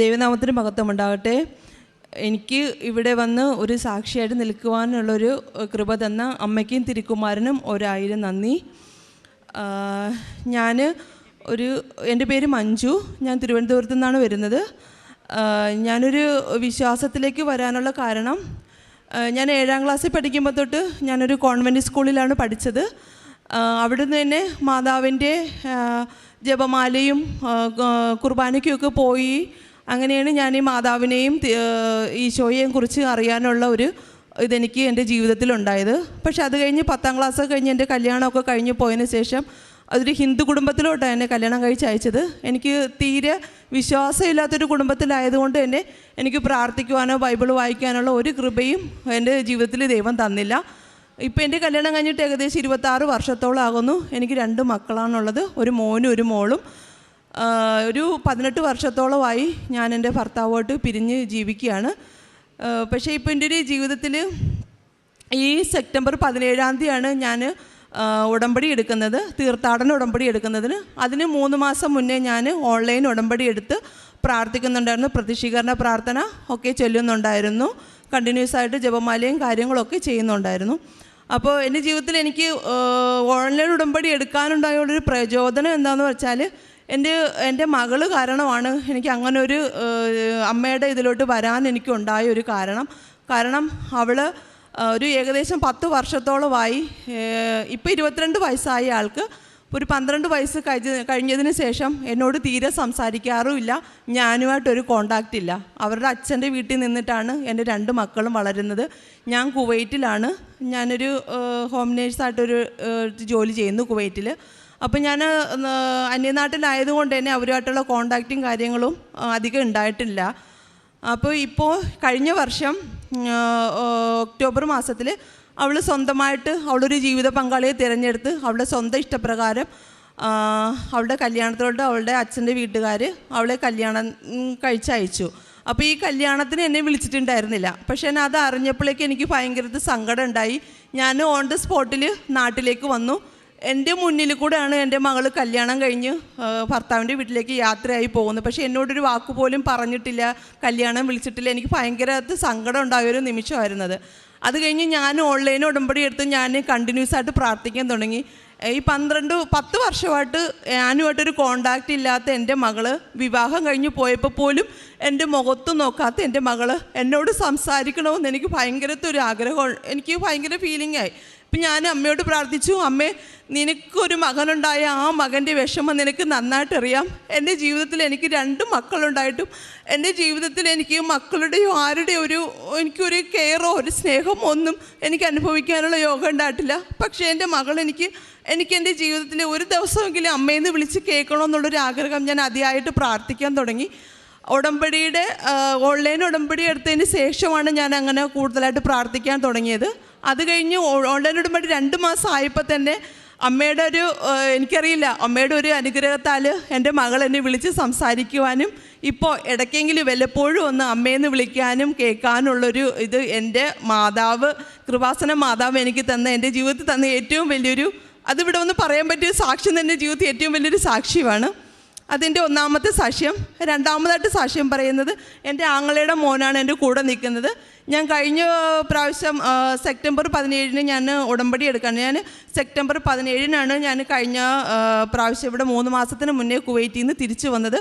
ദൈവനാമത്തിന് മഹത്വം ഉണ്ടാകട്ടെ എനിക്ക് ഇവിടെ വന്ന് ഒരു സാക്ഷിയായിട്ട് നിൽക്കുവാനുള്ളൊരു കൃപ തന്ന അമ്മയ്ക്കും തിരുക്കുമാരനും ഒരായിരം നന്ദി. ഞാൻ ഒരു എന്റെ പേര് മഞ്ജു. ഞാൻ തിരുവനന്തപുരത്തു നിന്നാണ് വരുന്നത്. ഞാനൊരു വിശ്വാസത്തിലേക്ക് വരാനുള്ള കാരണം ഞാൻ ഏഴാം ക്ലാസ്സിൽ പഠിക്കുമ്പോൾ തൊട്ട് ഞാനൊരു കോൺവെന്റ് സ്കൂളിലാണ് പഠിച്ചത്. അവിടുന്ന് തന്നെ മാതാവിന്റെ ജപമാലയും കുർബാനയ്ക്കുമൊക്കെ പോയി അങ്ങനെയാണ് ഞാൻ ഈ മാതാവിനെയും ഈശോയെയും കുറിച്ച് അറിയാനുള്ള ഒരു ഇതെനിക്ക് എന്റെ ജീവിതത്തിലുണ്ടായത്. പക്ഷെ അത് കഴിഞ്ഞ് പത്താം ക്ലാസ് കഴിഞ്ഞ് എന്റെ കല്യാണമൊക്കെ കഴിഞ്ഞ് പോയതിന് ശേഷം അതൊരു ഹിന്ദു കുടുംബത്തിലോട്ടാണ് എന്നെ കല്യാണം കഴിച്ച് അയച്ചത്. എനിക്ക് തീരെ വിശ്വാസമില്ലാത്തൊരു കുടുംബത്തിലായതുകൊണ്ട് തന്നെ എനിക്ക് പ്രാർത്ഥിക്കുവാനോ ബൈബിൾ വായിക്കാനുള്ള ഒരു കൃപയും എന്റെ ജീവിതത്തിൽ ദൈവം തന്നില്ല. ഇപ്പം എന്റെ കല്യാണം കഴിഞ്ഞിട്ട് ഏകദേശം ഇരുപത്താറ് വർഷത്തോളം ആകുന്നു എനിക്ക് രണ്ട് മക്കളാണുള്ളത്. ഒരു മോനും ഒരു മോളും. ഒരു പതിനെട്ട് വർഷത്തോളമായി ഞാൻ എന്റെ ഭർത്താവുമായിട്ട് പിരിഞ്ഞ് ജീവിക്കുകയാണ്. പക്ഷേ ഇപ്പോൾ എന്റെ ഒരു ജീവിതത്തിൽ ഈ സെപ്റ്റംബർ പതിനേഴാം തീയതിയാണ് ഞാൻ ഉടമ്പടി എടുക്കുന്നത് തീർത്ഥാടന ഉടമ്പടി എടുക്കുന്നതിന്. അതിന് മൂന്ന് മാസം മുന്നേ ഞാൻ ഓൺലൈൻ ഉടമ്പടി എടുത്ത് പ്രാർത്ഥിക്കുന്നുണ്ടായിരുന്നു. പ്രതിഷീകരണ പ്രാർത്ഥന ഒക്കെ ചൊല്ലുന്നുണ്ടായിരുന്നു. കണ്ടിന്യൂസ് ആയിട്ട് ജപമാലയും കാര്യങ്ങളൊക്കെ ചെയ്യുന്നുണ്ടായിരുന്നു. അപ്പോൾ എന്റെ ജീവിതത്തിൽ എനിക്ക് ഓൺലൈൻ ഉടമ്പടി എടുക്കാനുണ്ടായുള്ളൊരു പ്രചോദനം എന്താണെന്ന് വെച്ചാൽ എന്റെ എന്റെ മകൾ കാരണമാണ് എനിക്ക് അങ്ങനെ ഒരു അമ്മയുടെ ഇതിലോട്ട് വരാൻ എനിക്കുണ്ടായ ഒരു കാരണം. കാരണം അവൾ ഒരു ഏകദേശം പത്ത് വർഷത്തോളമായി ഇപ്പോൾ ഇരുപത്തിരണ്ട് വയസ്സായ ആൾക്ക്. ഒരു പന്ത്രണ്ട് വയസ്സ് കഴിഞ്ഞ കഴിഞ്ഞതിന് ശേഷം എന്നോട് തീരെ സംസാരിക്കാറുമില്ല ഞാനുമായിട്ടൊരു കോണ്ടാക്റ്റ് ഇല്ല. അവരുടെ അച്ഛന്റെ വീട്ടിൽ നിന്നിട്ടാണ് എന്റെ രണ്ട് മക്കളും വളരുന്നത്. ഞാൻ കുവൈറ്റിലാണ്. ഞാനൊരു ഹോം നേഴ്സായിട്ടൊരു ജോലി ചെയ്യുന്നു കുവൈറ്റിൽ അപ്പം ഞാൻ അന്യനാട്ടിലായതുകൊണ്ട് തന്നെ അവരുമായിട്ടുള്ള കോണ്ടാക്റ്റും കാര്യങ്ങളും അധികം ഉണ്ടായിട്ടില്ല. അപ്പോൾ ഇപ്പോൾ കഴിഞ്ഞ വർഷം ഒക്ടോബർ മാസത്തിൽ അവൾ സ്വന്തമായിട്ട് അവളൊരു ജീവിത പങ്കാളിയെ തിരഞ്ഞെടുത്ത് അവളുടെ സ്വന്തം ഇഷ്ടപ്രകാരം അവളുടെ കല്യാണത്തിലോട്ട് അവളുടെ അച്ഛന്റെ വീട്ടുകാർ അവളെ കല്യാണം കഴിച്ചയച്ചു. അപ്പോൾ ഈ കല്യാണത്തിന് എന്നെ വിളിച്ചിട്ടുണ്ടായിരുന്നില്ല. പക്ഷേ ഞാൻ അത് അറിഞ്ഞപ്പോഴേക്ക് എനിക്ക് ഭയങ്കര സങ്കടം ഉണ്ടായി. ഞാൻ ഓൺ ദ സ്പോട്ടിൽ നാട്ടിലേക്ക് വന്നു. എന്റെ മുന്നിൽ കൂടെയാണ് എന്റെ മകൾ കല്യാണം കഴിഞ്ഞ് ഭർത്താവിന്റെ വീട്ടിലേക്ക് യാത്രയായി പോകുന്നത്. പക്ഷേ എന്നോടൊരു വാക്ക് പോലും പറഞ്ഞിട്ടില്ല കല്യാണം വിളിച്ചിട്ടില്ല. എനിക്ക് ഭയങ്കരമായിട്ട് സങ്കടം ഉണ്ടായ ഒരു നിമിഷമായിരുന്നത്. അത് കഴിഞ്ഞ് ഞാൻ ഓൺലൈൻ ഉടമ്പടി എടുത്ത് ഞാൻ കണ്ടിന്യൂസ് ആയിട്ട് പ്രാർത്ഥിക്കാൻ തുടങ്ങി. ഈ പന്ത്രണ്ട് പത്ത് വർഷമായിട്ട് ഞാനുമായിട്ടൊരു കോണ്ടാക്റ്റ് ഇല്ലാത്ത എന്റെ മകൾ വിവാഹം കഴിഞ്ഞ് പോയപ്പോൾ പോലും എന്റെ മുഖത്ത് നോക്കാത്ത എന്റെ മകൾ എന്നോട് സംസാരിക്കണമെന്ന് എനിക്ക് ഭയങ്കരത്തെ ഒരു ആഗ്രഹം എനിക്ക് ഭയങ്കര ഫീലിംഗ് ആയി. അപ്പം ഞാൻ അമ്മയോട് പ്രാർത്ഥിച്ചു അമ്മേ നിനക്കൊരു മകനുണ്ടായ ആ മകന്റെ വിഷമം നിനക്ക് നന്നായിട്ട് അറിയാം എന്റെ ജീവിതത്തിൽ എനിക്ക് രണ്ട് മക്കളുണ്ടായിട്ടും എന്റെ ജീവിതത്തിൽ എനിക്ക് മക്കളുടെയോ ആരുടെയോ ഒരു എനിക്കൊരു കെയറോ ഒരു സ്നേഹമോ ഒന്നും എനിക്ക് അനുഭവിക്കാനുള്ള യോഗം ഉണ്ടായിട്ടില്ല. പക്ഷേ എന്റെ മകൾ എനിക്ക് എനിക്ക് എന്റെ ജീവിതത്തിൽ ഒരു ദിവസമെങ്കിലും അമ്മയെന്ന് വിളിച്ച് കേൾക്കണമെന്നുള്ളൊരു ആഗ്രഹം ഞാൻ അതിയായിട്ട് പ്രാർത്ഥിക്കാൻ തുടങ്ങി. ഉടമ്പടിയുടെ ഓൺലൈൻ ഉടമ്പടി എടുത്തതിന് ശേഷമാണ് ഞാൻ അങ്ങനെ കൂടുതലായിട്ട് പ്രാർത്ഥിക്കാൻ തുടങ്ങിയത്. അത് കഴിഞ്ഞ് ഓൺലൈൻ ഉടമ്പടി രണ്ട് മാസം ആയപ്പോൾ തന്നെ അമ്മയുടെ ഒരു എനിക്കറിയില്ല അമ്മയുടെ ഒരു അനുഗ്രഹത്താൽ എന്റെ മകൾ എന്നെ വിളിച്ച് സംസാരിക്കുവാനും ഇപ്പോൾ ഇടയ്ക്കെങ്കിലും വല്ലപ്പോഴും ഒന്ന് അമ്മയെന്ന് വിളിക്കാനും കേൾക്കാനുള്ളൊരു ഇത് എന്റെ മാതാവ് കൃപാസന മാതാവ് എനിക്ക് തന്ന എന്റെ ജീവിതത്തിൽ തന്ന ഏറ്റവും വലിയൊരു അതിവിടെ ഒന്ന് പറയാൻ പറ്റിയ സാക്ഷ്യം തന്നെ ജീവിതത്തിൽ ഏറ്റവും വലിയൊരു സാക്ഷ്യമാണ്. അതിന്റെ ഒന്നാമത്തെ സാക്ഷ്യം രണ്ടാമതായിട്ട് സാക്ഷ്യം പറയുന്നത് എന്റെ ആങ്ങളയുടെ മോനാണ് എന്റെ കൂടെ നിൽക്കുന്നത്. ഞാൻ കഴിഞ്ഞ പ്രാവശ്യം സെപ്റ്റംബർ പതിനേഴിന് ഞാൻ ഉടമ്പടി എടുക്കാൻ ഞാൻ സെപ്റ്റംബർ പതിനേഴിനാണ് ഞാൻ കഴിഞ്ഞ പ്രാവശ്യം ഇവിടെ മൂന്ന് മാസത്തിന് മുന്നേ കുവൈറ്റിൽ നിന്ന് തിരിച്ചു വന്നത്.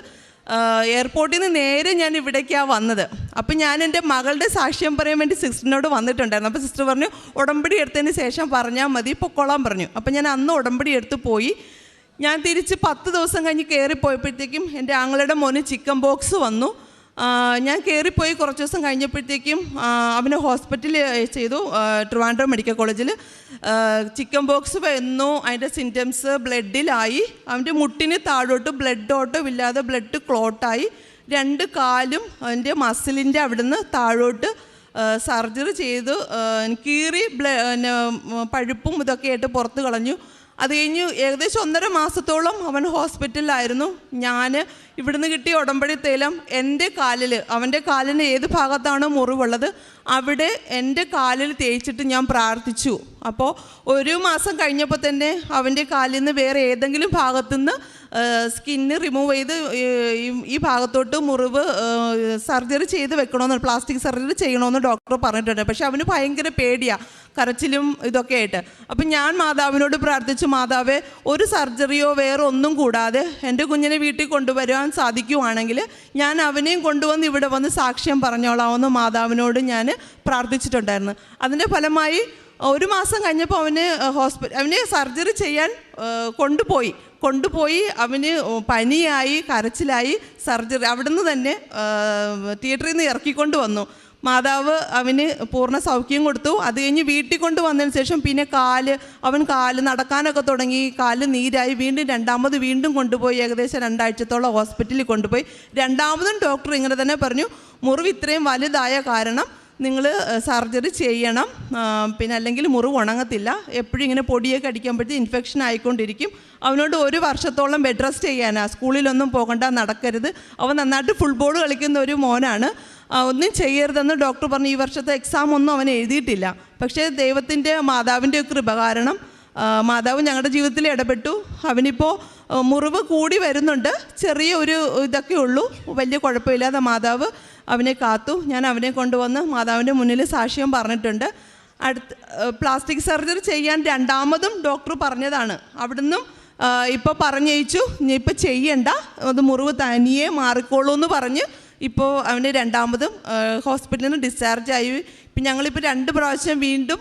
എയർപോർട്ടിൽ നിന്ന് നേരെ ഞാൻ ഇവിടേക്കാണ് വന്നത്. അപ്പം ഞാൻ എന്റെ മകളുടെ സാക്ഷ്യം പറയാൻ വേണ്ടി സിസ്റ്ററിനോട് വന്നിട്ടുണ്ടായിരുന്നു. അപ്പോൾ സിസ്റ്റർ പറഞ്ഞു ഉടമ്പടി എടുത്തതിന് ശേഷം പറഞ്ഞാൽ മതി പൊക്കോളാൻ പറഞ്ഞു. അപ്പം ഞാൻ അന്ന് ഉടമ്പടി എടുത്ത് പോയി. ഞാൻ തിരിച്ച് പത്ത് ദിവസം കഴിഞ്ഞ് കയറിപ്പോയപ്പോഴത്തേക്കും എന്റെ ആങ്ങളുടെ മോന് ചിക്കൻ ബോക്സ് വന്നു. ഞാൻ കയറിപ്പോയി കുറച്ച് ദിവസം കഴിഞ്ഞപ്പോഴത്തേക്കും അവനെ ഹോസ്പിറ്റലിൽ ചെയ്തു. ട്രിവാൻഡ്രം മെഡിക്കൽ കോളേജിൽ. ചിക്കൻ ബോക്സ് വന്നു അതിന്റെ സിംറ്റംസ് ബ്ലഡിലായി. അവന്റെ മുട്ടിന് താഴോട്ട് ബ്ലഡ് ഓട്ടം ഇല്ലാതെ ബ്ലഡ് ക്ലോട്ടായി. രണ്ട് കാലും അതിന്റെ മസിലിന്റെ അവിടുന്ന് താഴോട്ട് സർജറി ചെയ്ത്. കീറി ബ്ല പഴുപ്പും ഇതൊക്കെ ആയിട്ട് പുറത്ത് കളഞ്ഞു. അത് കഴിഞ്ഞ് ഏകദേശം ഒന്നര മാസത്തോളം അവൻ ഹോസ്പിറ്റലിലായിരുന്നു. ഞാൻ ഇവിടുന്ന് കിട്ടിയ ഉടമ്പടി തേലം എന്റെ കാലിൽ അവന്റെ കാലിന് ഏത് ഭാഗത്താണോ മുറിവുള്ളത് അവിടെ എന്റെ കാലിൽ തേച്ചിട്ട് ഞാൻ പ്രാർത്ഥിച്ചു. അപ്പോൾ ഒരു മാസം കഴിഞ്ഞപ്പോൾ തന്നെ അവന്റെ കാലിൽ നിന്ന് വേറെ ഏതെങ്കിലും ഭാഗത്തുനിന്ന് സ്കിന്ന് റിമൂവ് ചെയ്ത് ഈ- ഭാഗത്തോട്ട് മുറിവ് സർജറി ചെയ്ത് വെക്കണമെന്ന് പ്ലാസ്റ്റിക് സർജറി ചെയ്യണമെന്ന് ഡോക്ടർ പറഞ്ഞിട്ടുണ്ട്. പക്ഷെ അവന് ഭയങ്കര പേടിയാണ് കരച്ചിലും ഇതൊക്കെ ആയിട്ട്. അപ്പം ഞാൻ മാതാവിനോട് പ്രാർത്ഥിച്ചു മാതാവേ ഒരു സർജറിയോ വേറെ ഒന്നും കൂടാതെ എന്റെ കുഞ്ഞിനെ വീട്ടിൽ കൊണ്ടുവരാൻ സാധിക്കുവാണെങ്കിൽ ഞാൻ അവനെയും കൊണ്ടുവന്ന് ഇവിടെ വന്ന് സാക്ഷ്യം പറഞ്ഞോളാമെന്ന് മാതാവിനോട് ഞാൻ പ്രാർത്ഥിച്ചിട്ടുണ്ടായിരുന്നു. അതിന്റെ ഫലമായി ഒരു മാസം കഴിഞ്ഞപ്പോൾ അവന് ഹോസ്പിറ്റൽ അവന് സർജറി ചെയ്യാൻ കൊണ്ടുപോയി. കൊണ്ടുപോയി അവന് പനിയായി കരച്ചിലായി സർജറി അവിടുന്ന് തന്നെ തിയേറ്ററിൽ നിന്ന് ഇറക്കിക്കൊണ്ട് വന്നു. മാതാവ് അവന് പൂർണ സൗഖ്യം കൊടുത്തു. അത് കഴിഞ്ഞ് വീട്ടിൽ കൊണ്ട് വന്നതിന് ശേഷം പിന്നെ കാൽ അവൻ കാൽ നടക്കാനൊക്കെ തുടങ്ങി. കാൽ നീരായി. വീണ്ടും രണ്ടാമത് വീണ്ടും കൊണ്ടുപോയി. ഏകദേശം രണ്ടാഴ്ചത്തോളം ഹോസ്പിറ്റലിൽ കൊണ്ടുപോയി. രണ്ടാമതും ഡോക്ടർ ഇങ്ങനെ തന്നെ പറഞ്ഞു മുറിവ് ഇത്രയും വലുതായ കാരണം നിങ്ങൾ സർജറി ചെയ്യണം. പിന്നെ അല്ലെങ്കിൽ മുറിവ് ഉണങ്ങത്തില്ല. എപ്പോഴും ഇങ്ങനെ പൊടിയൊക്കെ അടിക്കുമ്പോഴത്തേക്ക് ഇൻഫെക്ഷൻ ആയിക്കൊണ്ടിരിക്കും. അവനോട് ഒരു വർഷത്തോളം ബെഡ് റെസ്റ്റ് ചെയ്യാനാണ് സ്കൂളിലൊന്നും പോകണ്ട നടക്കരുത്. അവൻ നന്നായിട്ട് ഫുട്ബോൾ കളിക്കുന്ന ഒരു മോനാണ്. ഒന്നും ചെയ്യരുതെന്ന് ഡോക്ടർ പറഞ്ഞു. ഈ വർഷത്തെ എക്സാം ഒന്നും അവൻ എഴുതിയിട്ടില്ല. പക്ഷേ ദൈവത്തിന്റെ മാതാവിന്റെ കൃപ കാരണം മാതാവ് ഞങ്ങളുടെ ജീവിതത്തിൽ ഇടപെട്ടു. അവനിപ്പോൾ മുറിവ് കൂടി വരുന്നുണ്ട്. ചെറിയ ഒരു ഇതൊക്കെ ഉള്ളൂ. വലിയ കുഴപ്പമില്ലാതെ മാതാവ് അവനെ കാത്തു. ഞാൻ അവനെ കൊണ്ടുവന്ന് മാതാവിന്റെ മുന്നിൽ സാക്ഷ്യം പറഞ്ഞിട്ടുണ്ട്. അടുത്ത് പ്ലാസ്റ്റിക് സർജറി ചെയ്യാൻ രണ്ടാമതും ഡോക്ടർ പറഞ്ഞതാണ്. അവിടുന്നും ഇപ്പോൾ പറഞ്ഞയച്ചു. ഇപ്പോൾ ചെയ്യണ്ട. അത് മുറിവ് തനിയെ മാറിക്കോളൂ എന്ന് പറഞ്ഞ് ഇപ്പോൾ അവന് രണ്ടാമതും ഹോസ്പിറ്റലിൽ നിന്ന് ഡിസ്ചാർജ് ആയി. ഇപ്പം ഞങ്ങളിപ്പോൾ രണ്ട് പ്രാവശ്യം വീണ്ടും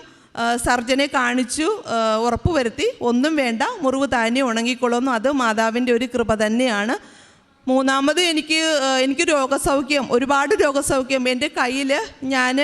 സർജനെ കാണിച്ചു ഉറപ്പുവരുത്തി. ഉറപ്പ് വരുത്തി ഒന്നും വേണ്ട മുറിവ് താനെ ഉണങ്ങിക്കൊള്ളുന്നു അത് മാതാവിന്റെ ഒരു കൃപ തന്നെയാണ്. മൂന്നാമത് എനിക്ക് എനിക്ക് രോഗസൗഖ്യം ഒരുപാട് രോഗസൗഖ്യം. എന്റെ കയ്യിൽ ഞാൻ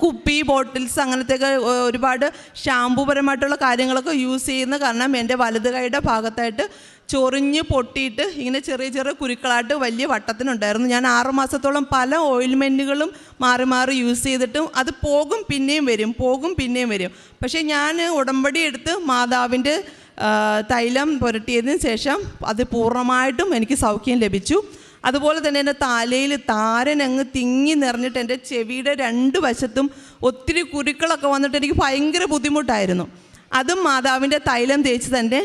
കുപ്പി ബോട്ടിൽസ് അങ്ങനത്തെയൊക്കെ ഒരുപാട് ഒരുപാട് ഷാമ്പുപരമായിട്ടുള്ള കാര്യങ്ങളൊക്കെ യൂസ് ചെയ്യുന്ന കാരണം എന്റെ വലത് കൈയുടെ ഭാഗത്തായിട്ട് ചൊറിഞ്ഞ് പൊട്ടിയിട്ട് ഇങ്ങനെ ചെറിയ ചെറിയ കുരുക്കളായിട്ട് വലിയ വട്ടത്തിനുണ്ടായിരുന്നു. ഞാൻ ആറ് മാസത്തോളം പല ഓയിൽമെന്റുകളും മാറി മാറി യൂസ് ചെയ്തിട്ടും അത് പോകും പിന്നെയും വരും പോകും പിന്നെയും വരും. പക്ഷേ ഞാൻ ഉടമ്പടി എടുത്ത് മാതാവിന്റെ തൈലം പുരട്ടിയതിന് ശേഷം അത് പൂർണമായിട്ടും എനിക്ക് സൗഖ്യം ലഭിച്ചു. അതുപോലെ തന്നെ എന്റെ തലയിൽ താരൻ അങ്ങ് തിങ്ങി നിറഞ്ഞിട്ട് എന്റെ ചെവിയുടെ രണ്ട് വശത്തും ഒത്തിരി കുരുക്കളൊക്കെ വന്നിട്ട് എനിക്ക് ഭയങ്കര ബുദ്ധിമുട്ടായിരുന്നു. അതും മാതാവിന്റെ തൈലം തേച്ച് തന്നെ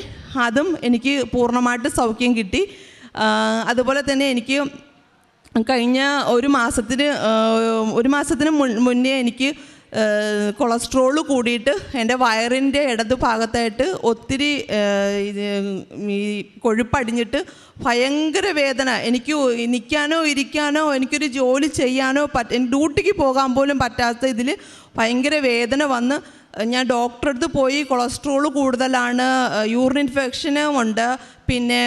അതും എനിക്ക് പൂർണമായിട്ട് സൗഖ്യം കിട്ടി. അതുപോലെ തന്നെ എനിക്ക് കഴിഞ്ഞ ഒരു മാസത്തിന് ഒരു മാസത്തിന് മുന്നേ എനിക്ക് കൊളസ്ട്രോൾ കൂടിയിട്ട് എന്റെ വയറിന്റെ ഇടത് ഭാഗത്തായിട്ട് ഒത്തിരി ഈ കൊഴുപ്പടിഞ്ഞിട്ട് ഭയങ്കര വേദന. എനിക്ക് നിൽക്കാനോ ഇരിക്കാനോ എനിക്കൊരു ജോലി ചെയ്യാനോ പറ്റ ഡ്യൂട്ടിക്ക് പോകാൻ പോലും പറ്റാത്ത ഇതിൽ ഭയങ്കര വേദന വന്ന് ഞാൻ ഡോക്ടറെ അടുത്ത് പോയി. കൊളസ്ട്രോൾ കൂടുതലാണ് യൂറിൻ ഇൻഫെക്ഷനും ഉണ്ട്. പിന്നെ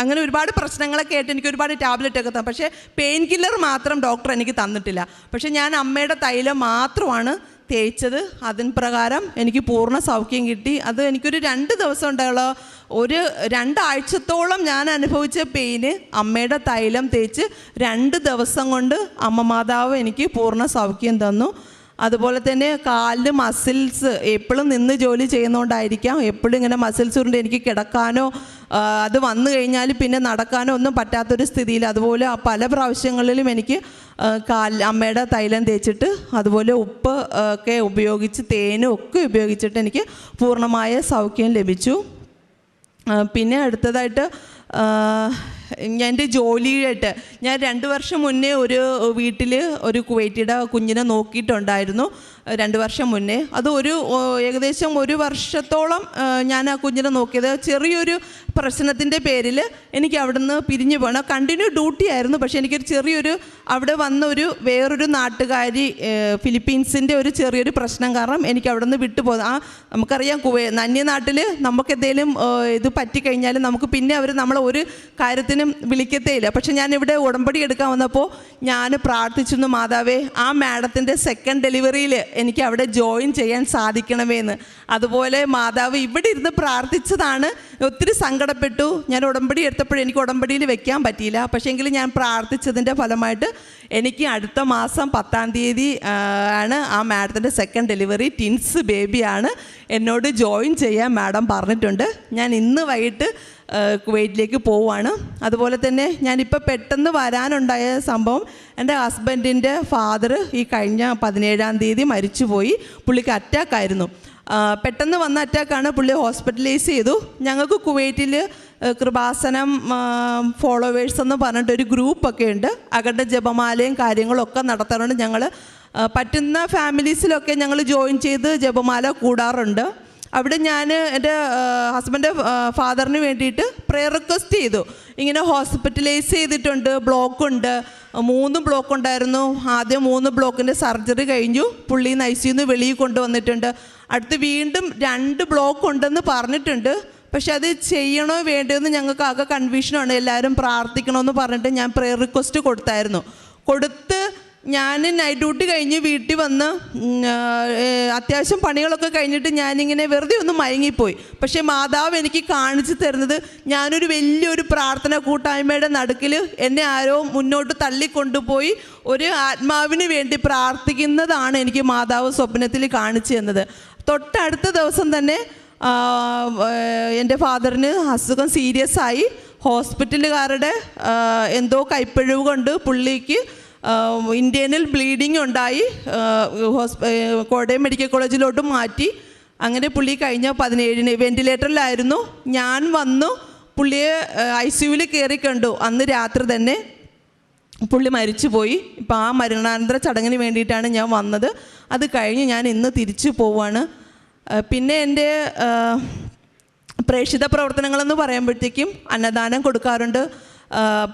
അങ്ങനെ ഒരുപാട് പ്രശ്നങ്ങളൊക്കെ ആയിട്ട് എനിക്ക് ഒരുപാട് ടാബ്ലറ്റ് ഒക്കെ തന്നു. പക്ഷേ പെയിൻ കില്ലർ മാത്രം ഡോക്ടർ എനിക്ക് തന്നിട്ടില്ല. പക്ഷേ ഞാൻ അമ്മയുടെ തൈലം മാത്രമാണ് തേച്ചത്. അതിന് പ്രകാരം എനിക്ക് പൂർണ സൗഖ്യം കിട്ടി. അത് എനിക്കൊരു രണ്ട് ദിവസം ഉണ്ടായുള്ള ഒരു രണ്ടാഴ്ചത്തോളം ഞാൻ അനുഭവിച്ച പെയിന് അമ്മയുടെ തൈലം തേച്ച് രണ്ട് ദിവസം കൊണ്ട് അമ്മ മാതാവ് എനിക്ക് പൂർണ സൗഖ്യം തന്നു. അതുപോലെ തന്നെ കാലിൽ മസിൽസ് എപ്പോഴും നിന്ന് ജോലി ചെയ്യുന്നതുകൊണ്ടായിരിക്കാം എപ്പോഴും ഇങ്ങനെ മസിൽസ് കൊണ്ട് എനിക്ക് കിടക്കാനോ അത് വന്നു കഴിഞ്ഞാൽ പിന്നെ നടക്കാനോ ഒന്നും പറ്റാത്തൊരു സ്ഥിതിയിൽ അതുപോലെ പല പ്രാവശ്യങ്ങളിലും എനിക്ക് കാൽ അമ്മയുടെ തൈലം തേച്ചിട്ട് അതുപോലെ ഉപ്പ് ഒക്കെ ഉപയോഗിച്ച് തേനും ഒക്കെ ഉപയോഗിച്ചിട്ട് എനിക്ക് പൂർണമായ സൗഖ്യം ലഭിച്ചു. പിന്നെ അടുത്തതായിട്ട് ഞാൻ എന്റെ ജോലിയായിട്ട് ഞാൻ രണ്ട് വർഷം മുന്നേ ഒരു വീട്ടിൽ ഒരു കുവൈറ്റിയുടെ കുഞ്ഞിനെ നോക്കിയിട്ടുണ്ടായിരുന്നു. രണ്ട് വർഷം മുന്നേ. അത് ഒരു ഏകദേശം ഒരു വർഷത്തോളം ഞാൻ ആ കുഞ്ഞിനെ നോക്കിയത്. ചെറിയൊരു പ്രശ്നത്തിന്റെ പേരിൽ എനിക്ക് അവിടുന്ന് പിരിഞ്ഞു പോകണം. കണ്ടിന്യൂ ഡ്യൂട്ടി ആയിരുന്നു. പക്ഷേ എനിക്കൊരു ചെറിയൊരു അവിടെ വന്ന ഒരു വേറൊരു നാട്ടുകാരി ഫിലിപ്പീൻസിന്റെ ഒരു ചെറിയൊരു പ്രശ്നം കാരണം എനിക്ക് അവിടുന്ന് വിട്ടു പോകുന്നത് ആ നമുക്കറിയാം കുവേ അന്യനാട്ടിൽ നാട്ടിൽ നമുക്കെന്തെങ്കിലും ഇത് പറ്റിക്കഴിഞ്ഞാൽ നമുക്ക് പിന്നെ അവർ നമ്മളെ ഒരു കാര്യത്തിനും വിളിക്കത്തേ ഇല്ല. പക്ഷെ ഞാൻ ഇവിടെ ഉടമ്പടി എടുക്കാൻ വന്നപ്പോൾ ഞാൻ പ്രാർത്ഥിച്ചിരുന്നു മാതാവേ ആ മാഡത്തിന്റെ സെക്കൻഡ് ഡെലിവറിയിൽ എനിക്ക് അവിടെ ജോയിൻ ചെയ്യാൻ സാധിക്കണമേന്ന്. അതുപോലെ മാതാവ് ഇവിടെ ഇരുന്ന് പ്രാർത്ഥിച്ചതാണ്. ഒത്തിരി സങ്കടപ്പെട്ടു. ഞാൻ ഉടമ്പടി എടുത്തപ്പോഴും എനിക്ക് ഉടമ്പടിയിൽ വെക്കാൻ പറ്റിയില്ല. പക്ഷേങ്കിൽ ഞാൻ പ്രാർത്ഥിച്ചതിന്റെ ഫലമായിട്ട് എനിക്ക് അടുത്ത മാസം പത്താം തീയതി ആണ് ആ മാഡത്തിന്റെ സെക്കൻഡ് ഡെലിവറി ടിൻസ് ബേബിയാണ് എന്നോട് ജോയിൻ ചെയ്യാൻ മാഡം പറഞ്ഞിട്ടുണ്ട്. ഞാൻ ഇന്ന് വൈകിട്ട് കുവൈറ്റിലേക്ക് പോവുകയാണ്. അതുപോലെ തന്നെ ഞാനിപ്പോൾ പെട്ടെന്ന് വരാനുണ്ടായ സംഭവം എന്റെ ഹസ്ബൻഡിന്റെ ഫാദർ ഈ കഴിഞ്ഞ പതിനേഴാം തീയതി മരിച്ചുപോയി. പുള്ളിക്ക് അറ്റാക്കായിരുന്നു പെട്ടെന്ന് വന്ന അറ്റാക്കാണ് പുള്ളി ഹോസ്പിറ്റലൈസ് ചെയ്തു. ഞങ്ങൾക്ക് കുവൈറ്റിൽ കൃപാസനം ഫോളോവേഴ്സ് എന്ന് പറഞ്ഞിട്ട് ഒരു ഗ്രൂപ്പൊക്കെ ഉണ്ട്. അകണ്ട ജപമാലയും കാര്യങ്ങളൊക്കെ നടത്താറുണ്ട് ഞങ്ങൾ പറ്റുന്ന ഫാമിലീസിലൊക്കെ ഞങ്ങൾ ജോയിൻ ചെയ്ത് ജപമാല കൂടാറുണ്ട്. അവിടെ ഞാൻ എന്റെ ഹസ്ബൻഡ് ഫാദറിന് വേണ്ടിയിട്ട് പ്രെയർ റിക്വസ്റ്റ് ചെയ്തു. ഇങ്ങനെ ഹോസ്പിറ്റലൈസ് ചെയ്തിട്ടുണ്ട് ബ്ലോക്ക് ഉണ്ട്. മൂന്ന് ബ്ലോക്ക് ഉണ്ടായിരുന്നു. ആദ്യം മൂന്ന് ബ്ലോക്കിന്റെ സർജറി കഴിഞ്ഞു. പുള്ളി നൈസിന്ന് സിന്ന് വെളിയിൽ കൊണ്ടുവന്നിട്ടുണ്ട്. അടുത്ത് വീണ്ടും രണ്ട് ബ്ലോക്ക് ഉണ്ടെന്ന് പറഞ്ഞിട്ടുണ്ട്. പക്ഷെ അത് ചെയ്യണോ വേണ്ടയോ ഞങ്ങൾക്ക് ആകെ കൺഫ്യൂഷനാണ് എല്ലാവരും പ്രാർത്ഥിക്കണമെന്ന് പറഞ്ഞിട്ട് ഞാൻ പ്രെയർ റിക്വസ്റ്റ് കൊടുത്തായിരുന്നു. കൊടുത്ത് ഞാൻ നൈറ്റ് ഡ്യൂട്ടി കഴിഞ്ഞ് വീട്ടിൽ വന്ന് അത്യാവശ്യം പണികളൊക്കെ കഴിഞ്ഞിട്ട് ഞാനിങ്ങനെ വെറുതെ ഒന്ന് മയങ്ങിപ്പോയി. പക്ഷേ മാതാവ് എനിക്ക് കാണിച്ചു തരുന്നത് ഞാനൊരു വലിയൊരു പ്രാർത്ഥന കൂട്ടായ്മയുടെ നടുക്കിൽ എന്നെ ആരോ മുന്നോട്ട് തള്ളിക്കൊണ്ടുപോയി ഒരു ആത്മാവിന് വേണ്ടി പ്രാർത്ഥിക്കുന്നതാണ് എനിക്ക് മാതാവ് സ്വപ്നത്തിൽ കാണിച്ചു തന്നത്. തൊട്ടടുത്ത ദിവസം തന്നെ എന്റെ ഫാദറിന് അസുഖം സീരിയസ് ആയി. ഹോസ്പിറ്റലുകാരുടെ എന്തോ കൈപ്പിഴവ് കൊണ്ട് പുള്ളിക്ക് ഇന്ത്യനിൽ ബ്ലീഡിങ് ഉണ്ടായി. ഹോസ്പ കോട്ടയം മെഡിക്കൽ കോളേജിലോട്ട് മാറ്റി. അങ്ങനെ പുള്ളി കഴിഞ്ഞ പതിനേഴിന് വെന്റിലേറ്ററിലായിരുന്നു ഞാൻ വന്നു. പുള്ളിയെ ഐ സിയുവിൽ കയറി കണ്ടു. അന്ന് രാത്രി തന്നെ പുള്ളി മരിച്ചു പോയി ഇപ്പം ആ മരണാനന്തര ചടങ്ങിന് വേണ്ടിയിട്ടാണ് ഞാൻ വന്നത്. അത് കഴിഞ്ഞ് ഞാൻ ഇന്ന് തിരിച്ചു പോവാണ്. പിന്നെ എന്റെ പ്രേക്ഷിത പ്രവർത്തനങ്ങളെന്ന് പറയുമ്പോഴത്തേക്കും അന്നദാനം കൊടുക്കാറുണ്ട്.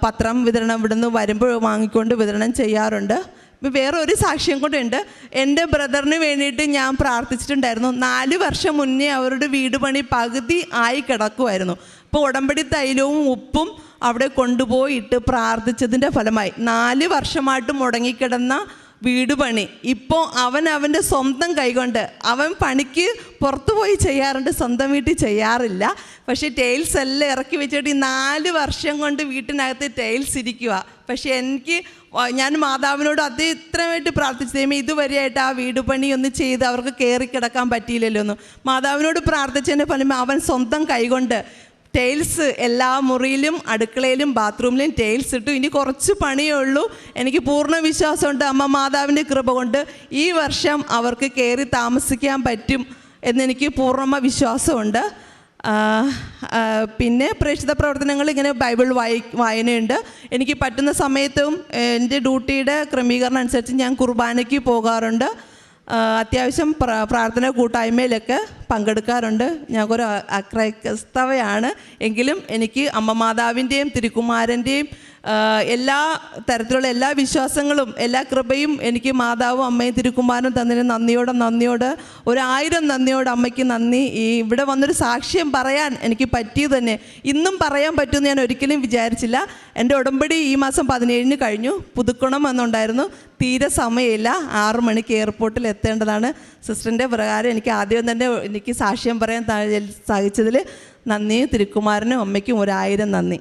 പത്രം വിതരണം ഇവിടുന്ന് വരുമ്പോൾ വാങ്ങിക്കൊണ്ട് വിതരണം ചെയ്യാറുണ്ട്. വേറെ ഒരു സാക്ഷ്യം കൂടെ ഉണ്ട്. എന്റെ ബ്രദറിന് വേണ്ടിയിട്ട് ഞാൻ പ്രാർത്ഥിച്ചിട്ടുണ്ടായിരുന്നു. നാല് വർഷം മുന്നേ അവരുടെ വീട് പണി പകുതി ആയി കിടക്കുമായിരുന്നു അപ്പോൾ ഉടമ്പടി തൈലവും ഉപ്പും അവിടെ കൊണ്ടുപോയിട്ട് പ്രാർത്ഥിച്ചതിന്റെ ഫലമായി നാല് വർഷമായിട്ട് മുടങ്ങിക്കിടന്ന വീട് പണി ഇപ്പോൾ അവൻ അവന്റെ സ്വന്തം കൈകൊണ്ട് അവൻ പണിക്ക് പുറത്തു പോയി ചെയ്യാറുണ്ട് സ്വന്തം വീട്ടിൽ ചെയ്യാറില്ല. പക്ഷേ ടൈൽസ് എല്ലാം ഇറക്കി വെച്ചിട്ട് ഈ നാല് വർഷം കൊണ്ട് വീട്ടിനകത്ത് ടൈൽസ് ഇരിക്കുക പക്ഷേ എനിക്ക് ഞാൻ മാതാവിനോട് അത് ഇത്രമായിട്ട് പ്രാർത്ഥിച്ചു ദൈവമേ ഇതുവരെയായിട്ട് ആ വീട് ഒന്ന് ചെയ്ത് അവർക്ക് കയറി കിടക്കാൻ പറ്റിയില്ലല്ലോ എന്ന് മാതാവിനോട് പ്രാർത്ഥിച്ചതിന്റെ ഫലം അവൻ സ്വന്തം കൈകൊണ്ട് ടൈൽസ് എല്ലാ മുറിയിലും അടുക്കളയിലും ബാത്റൂമിലും ടൈൽസ് ഇട്ടു. ഇനി കുറച്ച് പണിയേ ഉള്ളൂ. എനിക്ക് പൂർണ വിശ്വാസമുണ്ട് അമ്മ മാതാവിന്റെ കൃപ കൊണ്ട് ഈ വർഷം അവർക്ക് കയറി താമസിക്കാൻ പറ്റും എന്നെനിക്ക് പൂർണമ വിശ്വാസമുണ്ട്. പിന്നെ പ്രേക്ഷിത പ്രവർത്തനങ്ങൾ ഇങ്ങനെ ബൈബിൾ വായി വായനയുണ്ട്. എനിക്ക് പറ്റുന്ന സമയത്തും എന്റെ ഡ്യൂട്ടിയുടെ ക്രമീകരണം അനുസരിച്ച് ഞാൻ കുർബാനയ്ക്ക് പോകാറുണ്ട്. അത്യാവശ്യം പ്ര- പ്രാർത്ഥന കൂട്ടായ്മയിലൊക്കെ പങ്കെടുക്കാറുണ്ട്. ഞങ്ങൾക്കൊരു അക്രൈസ്തവയാണ്. എങ്കിലും എനിക്ക് അമ്മ മാതാവിന്റെയും തിരുക്കുമാരന്റെയും എല്ലാ തരത്തിലുള്ള എല്ലാ വിശ്വാസങ്ങളും എല്ലാ കൃപയും എനിക്ക് മാതാവും അമ്മയും തിരുക്കുമാരനും തന്നതിന് നന്ദിയോടെ നന്ദിയോട് ഒരായിരം നന്ദിയോട് അമ്മയ്ക്ക് നന്ദി. ഈ ഇവിടെ വന്നൊരു സാക്ഷ്യം പറയാൻ എനിക്ക് പറ്റിയത് തന്നെ. ഇന്നും പറയാൻ പറ്റുമെന്ന് ഞാൻ ഒരിക്കലും വിചാരിച്ചില്ല. എന്റെ ഉടമ്പടി ഈ മാസം പതിനേഴിന് കഴിഞ്ഞു. പുതുക്കണം എന്നുണ്ടായിരുന്നു. തീരെ സമയമില്ല. ആറു മണിക്ക് എയർപോർട്ടിൽ എത്തേണ്ടതാണ്. സിസ്റ്ററിന്റെ പ്രകാരം എനിക്ക് ആദ്യം തന്നെ എനിക്ക് സാക്ഷ്യം പറയാൻ സാധിച്ചതിൽ നന്ദി. തിരുക്കുമാരനും അമ്മയ്ക്കും ഒരായിരം നന്ദി.